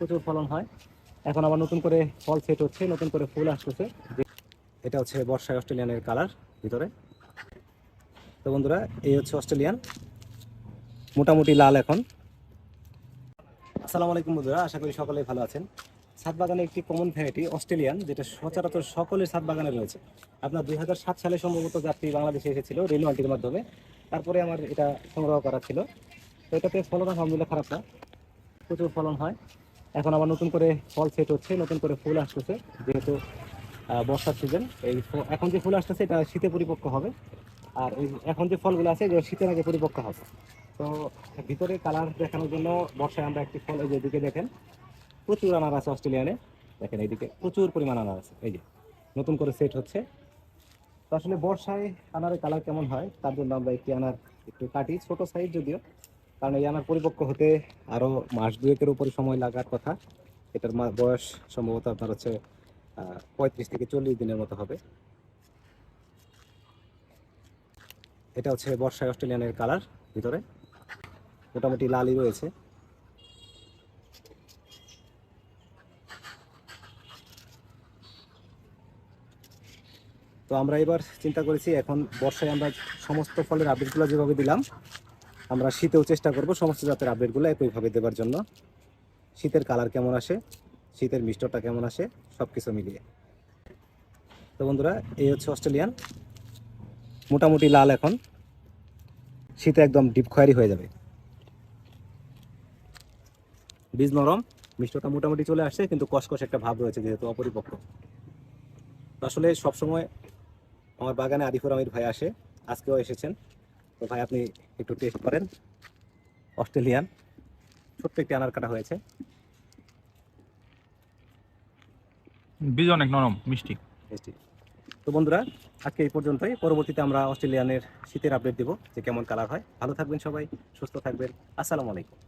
প্রচুর ফলন হয়। এখন আবার নতুন করে ফল সেট হচ্ছে, নতুন করে ফুল আসতেছে। এটা হচ্ছে বর্ষায় অস্ট্রেলিয়ানের কালার ভিতরে। তো বন্ধুরা, এই হচ্ছে অস্ট্রেলিয়ান। মোটামুটি লাল এখন। আসসালামু আলাইকুম বন্ধুরা, আশা করি সকলেই ভালো আছেন। ছাদ বাগানে একটি কমন ভ্যারাইটি অস্ট্রেলিয়ান, যেটা সচরাচর সকলের ছাদ বাগানে রয়েছে। আপনার দুই হাজার সাত সালে সম্ভবত যাত্রী বাংলাদেশে এসেছিল রেল ওয়ান্টির মাধ্যমে। তারপরে আমার এটা সংগ্রহ করা ছিল। তো এটাতে ফলন আলহামদুলিল্লাহ খারাপ না, প্রচুর ফলন হয়। এখন আবার নতুন করে ফল সেট হচ্ছে, নতুন করে ফুল আসতেছে, যেহেতু বর্ষার সিজন এই এখন যে ফুল আসতেছে এটা শীতে পরিপক্ক হবে। আর এই এখন যে ফলগুলো আছে এগুলো শীতের আগে পরিপক্ক হবে। তো ভিতরে কালার দেখানোর জন্য বর্ষায় আমরা একটি ফল এই যে এদিকে দেখেন, প্রচুর আনার আছে অস্ট্রেলিয়ানে। দেখেন এইদিকে প্রচুর পরিমাণ আনার আছে, এই যে নতুন করে সেট হচ্ছে। তো আসলে বর্ষায় আনারের কালার কেমন হয়, তার জন্য আমরা একটি আনার একটু কাটি, ছোট সাইজ যদিও। কারণ এই আনার পরিপক্ক হতে আরও মাস দুয়েকের উপরে সময় লাগার কথা। এটার বয়স সম্ভবত আপনার হচ্ছে পঁয়ত্রিশ থেকে চল্লিশ দিনের মতো হবে। এটা হচ্ছে বর্ষায় অস্ট্রেলিয়ানের কালার ভিতরে। মোটামুটি লালই রয়েছে। তো আমরা এবার চিন্তা করেছি, এখন বর্ষায় আমরা সমস্ত ফলের আপডেটগুলো যেভাবে দিলাম আমরা শীতেও চেষ্টা করব সমস্ত জাতের আপডেটগুলো একইভাবে দেওয়ার জন্য। শীতের কালার কেমন আসে, শীতের মিষ্টটা কেমন আসে সব কিছু মিলিয়ে। তো বন্ধুরা, এই হচ্ছে অস্ট্রেলিয়ান মোটামুটি লাল এখন। শীতে একদম ডিপ খয়েরি হয়ে যাবে। বীজ নরম, মিষ্টটা মোটামুটি চলে আসছে, কিন্তু কসকস একটা ভাব রয়েছে যেহেতু অপরিপক্ক। আসলে সবসময় আমার বাগানে আরিফুর আমির ভাই আসে, আজকেও এসেছেন। তো ভাই আপনি একটু টেস্ট করেন। অস্ট্রেলিয়ান। ছোট্ট একটি আনার কাটা হয়েছে। বীজ অনেক নরম মিষ্টি। মিষ্টি। তো বন্ধুরা আজকে এই পর্যন্তই। পরবর্তীতে আমরা অস্ট্রেলিয়ানের শীতের আপডেট দেবো যে কেমন কালার হয়। ভালো থাকবেন সবাই সুস্থ থাকবেন। আসসালামু আলাইকুম।